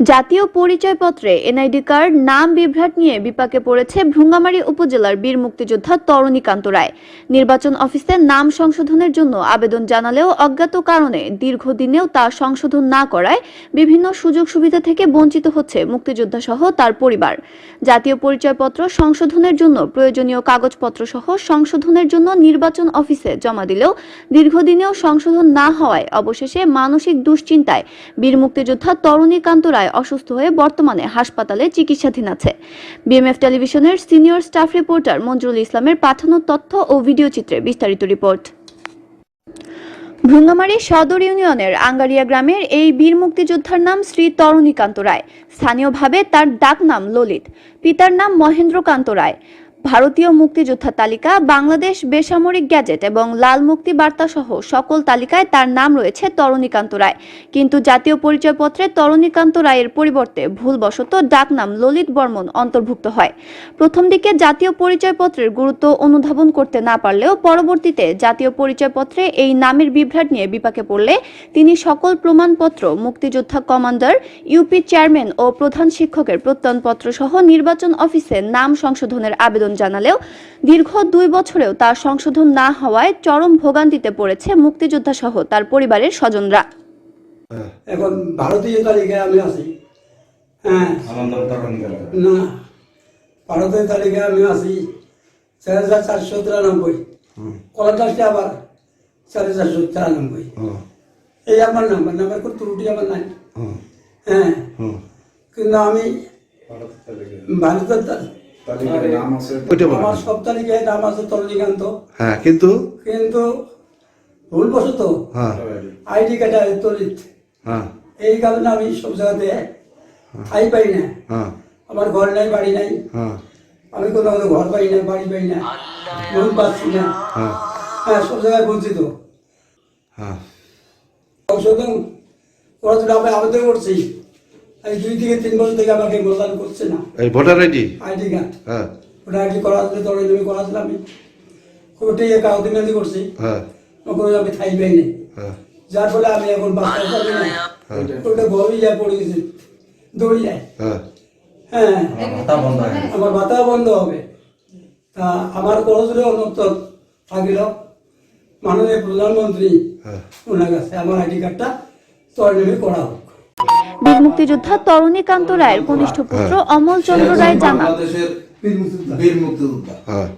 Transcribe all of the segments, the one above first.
জাতীয় পরিচয়পত্রে NID card, নাম বিভ্রাট নিয়ে বিপাকে পড়েছে ভ্রুঙ্গামারী উপজেলার বীর মুক্তিযোদ্ধা তরণীকান্ত রায়। নির্বাচন অফিসে নাম সংশোধনের জন্য আবেদন জানালেও অজ্ঞাত কারণে দীর্ঘদিনেও তা সংশোধন না করায় বিভিন্ন সুযোগ সুবিধা থেকে বঞ্চিত হচ্ছে মুক্তিযোদ্ধা সহ তার পরিবার। জাতীয় পরিচয়পত্র সংশোধনের জন্য প্রয়োজনীয় কাগজপত্র সহ সংশোধনের জন্য নির্বাচন অফিসে জমা দিলেও দীর্ঘদিনেও সংশোধন না হওয়ায় অবশেষে মানসিক দুশ্চিন্তায় বীর মুক্তিযোদ্ধা তরণীকান্ত রায় অসুস্থ হয়ে বর্তমানে হাসপাতালে চিকিৎসাধীন আছে। বিএমএফ টেলিভিশনের সিনিয়র স্টাফ রিপোর্টার মঞ্জুরুল ইসলামের পাঠানো তথ্য ও ভিডিও চিত্রে বিস্তারিত রিপোর্ট। ভুঙ্গামারী সদর ইউনিয়নের আঙ্গারিয়া গ্রামের এই বীর মুক্তিযোদ্ধার নাম শ্রী তরণীকান্ত রায়। স্থানীয়ভাবে তার ডাক নাম ললিত। পিতার নাম মহেন্দ্রকান্ত রায়। ভারতীয় মুক্তিযোদ্ধা তালিকা, বাংলাদেশ বেসামরিক গ্যাজেট এবং লাল মুক্তি বার্তা সহ সকল তালিকায় তার নাম রয়েছে তরণীকান্ত রায়। কিন্তু জাতীয় পরিচয়পত্রে তরণীকান্ত রায়ের পরিবর্তে ভুলবশত ডাক নাম ললিত বর্মন অন্তর্ভুক্ত হয়। প্রথম দিকে জাতীয় পরিচয়পত্রের গুরুত্ব অনুধাবন করতে না পারলেও পরবর্তীতে জাতীয় পরিচয়পত্রে এই নামের বিভ্রাট নিয়ে বিপাকে পড়লে তিনি সকল প্রমাণপত্র, মুক্তিযোদ্ধা কমান্ডার, ইউপি চেয়ারম্যান ও প্রধান শিক্ষকের প্রত্যয়নপত্র সহ নির্বাচন অফিসে নাম সংশোধনের আবেদন জানালেও দীর্ঘ দুই বছরেও তা সংশোধন না হওয়ায় চরম ভোগান্তিতে পড়েছে মুক্তিযোদ্ধা সহ তার পরিবারের স্বজনরা। এখন ভারতীয় তালিকায় আমি আছি। হ্যাঁ। না ভারতীয় তালিকায় আমি আছি চার হাজার চারশো তিরানব্বই। আবার চার হাজার চারশো তিরানব্বই। এই আমার নাম্বার নাম্বার কোনো ত্রুটি আমার নাই। হ্যাঁ। কিন্তু আমি ভারতের তালিকায় নাম আছে ওইটা বলো। আমার সব তালিকায় নাম আছে তরণীকান্ত। হ্যাঁ কিন্তু? কিন্তু ভুলবশত হ্যাঁ। আইডি কার্ডে হ্যাঁ। এই কারণে আমি সব জায়গাতে ঠাই পাই না। হ্যাঁ। আমার ঘর নাই বাড়ি নাই। হ্যাঁ। আমি কোথাও ঘর পাই না বাড়ি পাই না। লোন পাচ্ছি না। হ্যাঁ। হ্যাঁ সব জায়গায় বঞ্চিত। হ্যাঁ। সংশোধন করার জন্য আমি আবেদন করছি। এই দুই থেকে তিন বছর থেকে আমাকে মূল্যায়ন করছে না। এই ভোটার আইডি? ID card. হ্যাঁ। ওটা আইডি জন্য তখন আমি জন্য আমি কোর্টে কাগজ মেয়াদি করছি। হ্যাঁ। আমি ঠাই পাই না হ্যাঁ। যার ফলে আমি এখন বাঁচতে পারি না। ওটা ঘরই পড়ে গেছে দৌড়ি যায় হ্যাঁ। হ্যাঁ। বন্ধ আমার মাথা বন্ধ হবে। তা আমার করজরে অনুত্তর থাকিল। মাননীয় প্রধানমন্ত্রী হ্যাঁ। ওনার কাছে আমার আইডি কার্ডটা তরণী করা হোক। বীর মুক্তিযোদ্ধা তরণীকান্ত রায়ের কনিষ্ঠ পুত্র অমল চন্দ্র রায় জানান। বাংলাদেশের বীর মুক্তিযোদ্ধা। হ্যাঁ।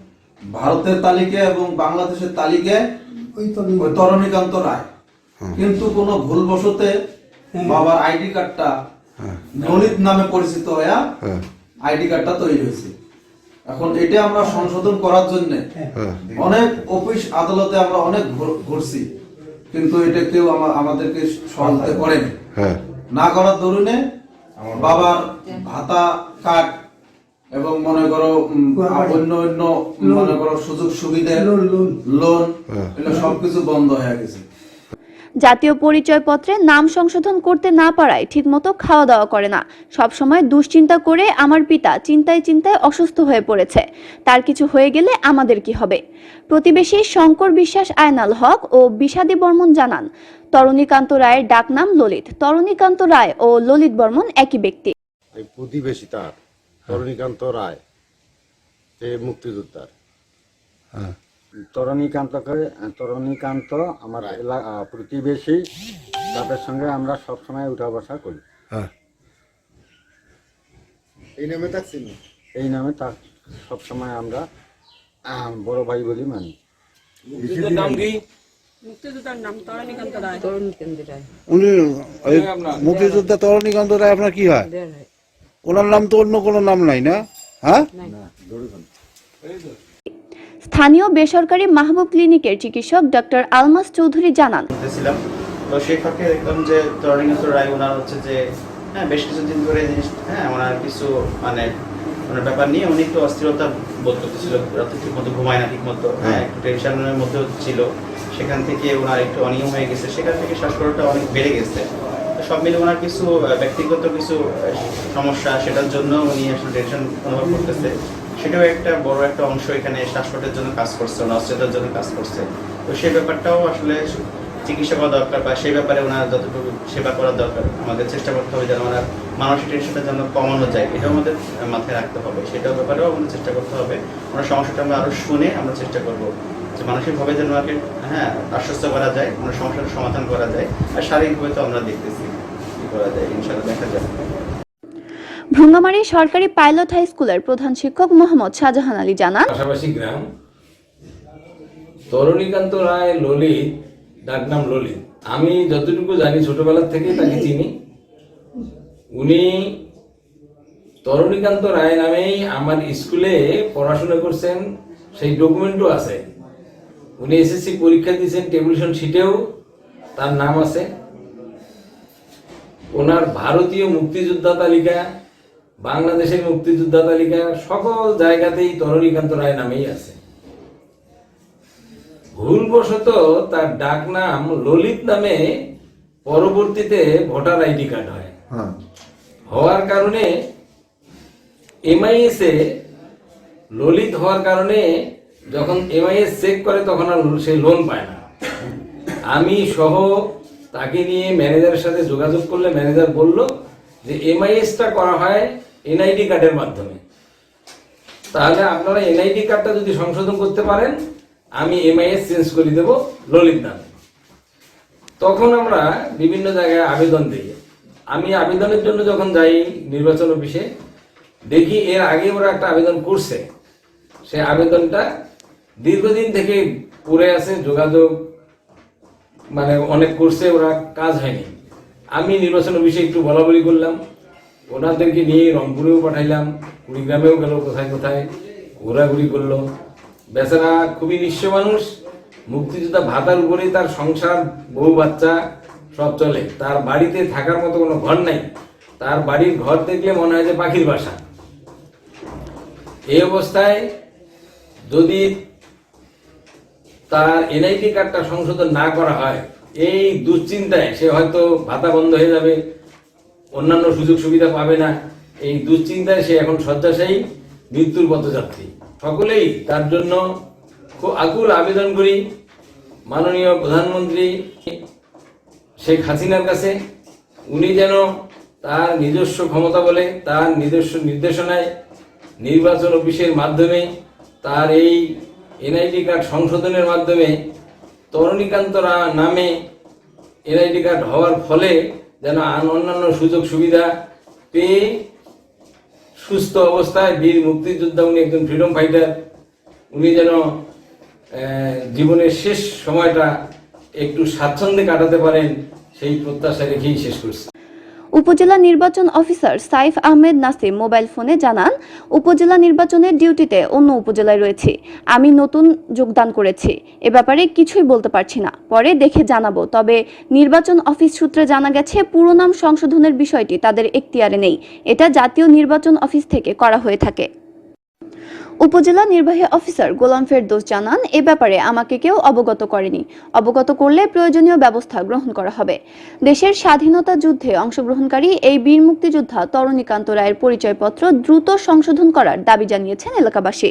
ভারতের তালিকায় এবং বাংলাদেশের তালিকায় ওই তরণী তরণীকান্ত রায়। কিন্তু কোন ভুলবশতে বাবার আইডি কার্ডটা ললিত নামে পরিচিত হয়ে হ্যাঁ। আইডি কার্ডটা তৈরি হয়েছে। এখন এটা আমরা সংশোধন করার জন্য হ্যাঁ। অনেক অফিস আদালতে আমরা অনেক ঘুর- ঘুরছি। কিন্তু এটা কেউ আমাদেরকে সহায়তা করেনি। হ্যাঁ। না করার দরুনে বাবার ভাতা কাট এবং মনে করো অন্য অন্য মনে করো সুযোগ সুবিধা লোন, লোন। লোন হ্যাঁ। এগুলো সবকিছু বন্ধ হয়ে গেছে জাতীয় পরিচয়পত্রে নাম সংশোধন করতে না পারায় ঠিকমতো খাওয়া দাওয়া করে না। সবসময় দুশ্চিন্তা করে আমার পিতা চিন্তায় চিন্তায় অসুস্থ হয়ে পড়েছে। তার কিছু হয়ে গেলে আমাদের কি হবে? প্রতিবেশী শঙ্কর বিশ্বাস আয়নাল হক ও বিষাদী বর্মন জানান তরণীকান্ত রায়ের ডাকনাম ললিত। তরণীকান্ত রায় ও ললিত বর্মন একই ব্যক্তি। এই প্রতিবেশী তার তরণীকান্ত রায় মুক্তিযোদ্ধার। হ্যাঁ। তরণীকান্তকে তরণীকান্ত আমার এলা- আহ, প্রতিবেশী। তাদের সঙ্গে আমরা সবসময় উঠা বসা করি। হ্যাঁ। এই নামে থাকছি এই নামে তার সবসময় আমরা বড় ভাই বলি মানি। উনি মুক্তিযোদ্ধা তরণীকান্ত রায় আপনার কি হয়? ওনার নাম তো অন্য কোনো নাম নাই না? হ্যাঁ? স্থানীয় বেসরকারি মাহবুব ক্লিনিকের চিকিৎসক ডক্টর আলমাস চৌধুরী জানান। তো সেই ফাঁকে দেখলাম যে রায় ওনার হচ্ছে যে হ্যাঁ বেশ কিছুদিন ধরে জিনিস হ্যাঁ ওনার কিছু মানে ওনার ব্যাপার নিয়ে উনি একটু অস্থিরতা বোধ করতেছিল রাতে ঠিক মতো ঘুমায় না ঠিক মতো হ্যাঁ। একটু টেনশনের মধ্যেও ছিল। সেখান থেকে ওনার একটু অনিয়ম হয়ে গেছে। সেখান থেকে শ্বাসকষ্টটা অনেক বেড়ে গেছে। সব মিলে ওনার কিছু ব্যক্তিগত কিছু সমস্যা সেটার জন্য উনি আসলে টেনশন অনুভব করতেছে। সেটাও একটা বড় একটা অংশ এখানে শ্বাসকষ্টের জন্য কাজ করছে অস্থিরতার জন্য কাজ করছে। তো সেই ব্যাপারটাও আসলে চিকিৎসা করা দরকার বা সেই ব্যাপারে ওনার যতটুকু সেবা করা দরকার, আমাদের চেষ্টা করতে হবে যেন ওনার মানসিক টেনশনটা যেন কমানো যায়। এটাও আমাদের মাথায় রাখতে হবে। সেটাও ব্যাপারেও আমাদের চেষ্টা করতে হবে। ওনার সমস্যাটা আমরা আরও শুনে আমরা চেষ্টা করব যে মানসিকভাবে যেন ওনাকে হ্যাঁ আশ্বস্ত করা যায়, ওনার সমস্যার সমাধান করা যায়। আর শারীরিকভাবে তো আমরা দেখতেছি কি করা যায়, ইনশাআল্লাহ দেখা যাবে। ভ্রঙ্গামারী সরকারি পাইলট হাই স্কুলের প্রধান শিক্ষক মোহাম্মদ শাহজাহান আলী জানান, পাশাপাশি গ্রাম, তরণীকান্ত রায় ললিত ডাকনাম ললিত। আমি যতটুকু জানি ছোটবেলার থেকে তাকে চিনি। উনি তরণীকান্ত রায় নামেই আমার স্কুলে পড়াশোনা করছেন, সেই ডকুমেন্টও আছে। উনি এসএসসি পরীক্ষা দিয়েছেন টেবিলেশন শিটেও, তার নাম আছে। ওনার ভারতীয় মুক্তিযোদ্ধা তালিকা বাংলাদেশের মুক্তিযোদ্ধা তালিকা সকল জায়গাতেই তরণীকান্ত রায় নামেই আছে। ভুলবশত তার ডাক নাম ললিত নামে পরবর্তীতে ভোটার আইডি কার্ড হয়। হ্যাঁ। হওয়ার কারণে এমআইএস এ ললিত হওয়ার কারণে যখন এমআইএস চেক করে তখন আর সে লোন পায় না। আমি সহ তাকে নিয়ে ম্যানেজারের সাথে যোগাযোগ করলে ম্যানেজার বলল যে এমআইএসটা করা হয় এনআইডি কার্ডের মাধ্যমে। তাহলে আপনারা এনআইডি কার্ডটা যদি সংশোধন করতে পারেন, আমি এমআইএস চেঞ্জ করে দেব ললিত নামে। তখন আমরা বিভিন্ন জায়গায় আবেদন দিই। আমি আবেদনের জন্য যখন যাই নির্বাচন অফিসে, দেখি এর আগে ওরা একটা আবেদন করছে। সে আবেদনটা দীর্ঘদিন থেকে পড়ে আছে, যোগাযোগ মানে অনেক করছে, ওরা কাজ হয়নি। আমি নির্বাচন অফিসে একটু বলা বলি করলাম। ওনাদেরকে নিয়ে রংপুরেও পাঠাইলাম, কুড়িগ্রামেও গেল, কোথায় কোথায় ঘোরাঘুরি করল। বেচারা খুবই নিঃস্ব মানুষ, মুক্তিযোদ্ধা ভাতার উপরেই তার সংসার, বউ, বাচ্চা সব চলে। তার বাড়িতে থাকার মতো কোনো ঘর নাই। তার বাড়ির ঘর দেখলে মনে হয় যে পাখির বাসা। এই অবস্থায় যদি তার এনআইডি কার্ডটা সংশোধন না করা হয়, এই দুশ্চিন্তায় সে হয়তো ভাতা বন্ধ হয়ে যাবে। অন্যান্য সুযোগ সুবিধা পাবে না। এই দুশ্চিন্তায় সে এখন শয্যাশায়ী, মৃত্যুর পথযাত্রী। সকলেই তার জন্য খুব আকুল আবেদন করি, মাননীয় প্রধানমন্ত্রী শেখ হাসিনার কাছে। উনি যেন তার নিজস্ব ক্ষমতা বলে, তার নিজস্ব নির্দেশনায় নির্বাচন অফিসের মাধ্যমে, তার এই এনআইডি কার্ড সংশোধনের মাধ্যমে তরণীকান্তরা নামে এনআইডি কার্ড হওয়ার ফলে যেন অন্যান্য সুযোগ সুবিধা পেয়ে সুস্থ অবস্থায় বীর মুক্তিযোদ্ধা উনি একজন ফ্রিডম ফাইটার উনি যেন জীবনের শেষ সময়টা একটু স্বাচ্ছন্দ্যে কাটাতে পারেন, সেই প্রত্যাশা রেখেই শেষ করছি। উপজেলা নির্বাচন অফিসার সাইফ আহমেদ নাসিম মোবাইল ফোনে জানান, উপজেলা নির্বাচনের ডিউটিতে অন্য উপজেলায় রয়েছে। আমি নতুন যোগদান করেছি। এ ব্যাপারে কিছুই বলতে পারছি না। পরে দেখে জানাব। তবে নির্বাচন অফিস সূত্রে জানা গেছে, পুরো নাম সংশোধনের বিষয়টি তাদের এখতিয়ারে নেই। এটা জাতীয় নির্বাচন অফিস থেকে করা হয়ে থাকে। উপজেলা নির্বাহী অফিসার গোলাম ফেরদৌস জানান, এ ব্যাপারে আমাকে কেউ অবগত করেনি। অবগত করলে প্রয়োজনীয় ব্যবস্থা গ্রহণ করা হবে। দেশের স্বাধীনতা যুদ্ধে অংশগ্রহণকারী এই বীর মুক্তিযোদ্ধা তরণীকান্ত রায়ের পরিচয়পত্র দ্রুত সংশোধন করার দাবি জানিয়েছেন এলাকাবাসী।